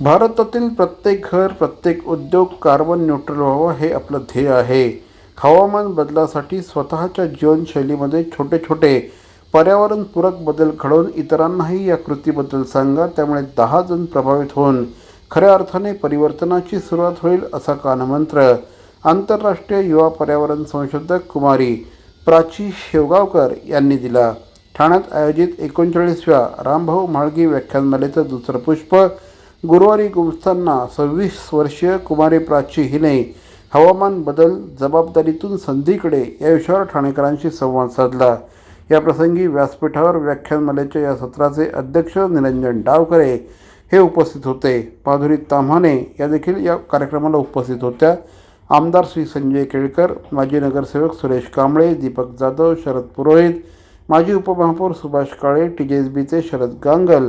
भारतातील प्रत्येक घर प्रत्येक उद्योग कार्बन न्यूट्रल व्हावं हे आपलं ध्येय आहे. हवामान बदलासाठी स्वतःच्या जीवनशैलीमध्ये छोटे छोटे पर्यावरणपूरक बदल घडवून इतरांनाही या कृतीबद्दल सांगा त्यामुळे दहा जण प्रभावित होऊन खऱ्या अर्थाने परिवर्तनाची सुरुवात होईल असा कानमंत्र आंतरराष्ट्रीय युवा पर्यावरण संशोधक कुमारी प्राची शेवगावकर यांनी दिला. ठाण्यात आयोजित एकोणचाळीसव्या रामभाऊ म्हाळगी व्याख्यानमालेचं दुसरं पुष्प गुरुवारी गुमस्तांना सव्वीस वर्षीय कुमारी प्राची हिने हवामान बदल जबाबदारीतून संधीकडे या विषयावर ठाणेकरांशी संवाद साधला. या प्रसंगी व्यासपीठावर व्याख्यानमालेच्या या सत्राचे अध्यक्ष निरंजन डावकरे हे उपस्थित होते. माधुरी ताम्हाणे या देखील या कार्यक्रमाला उपस्थित होत्या. आमदार श्री संजय केळकर माजी नगरसेवक सुरेश कांबळे दीपक जाधव शरद पुरोहित माजी उपमहापौर Subhash Kale T J S बीचे शरद गांगल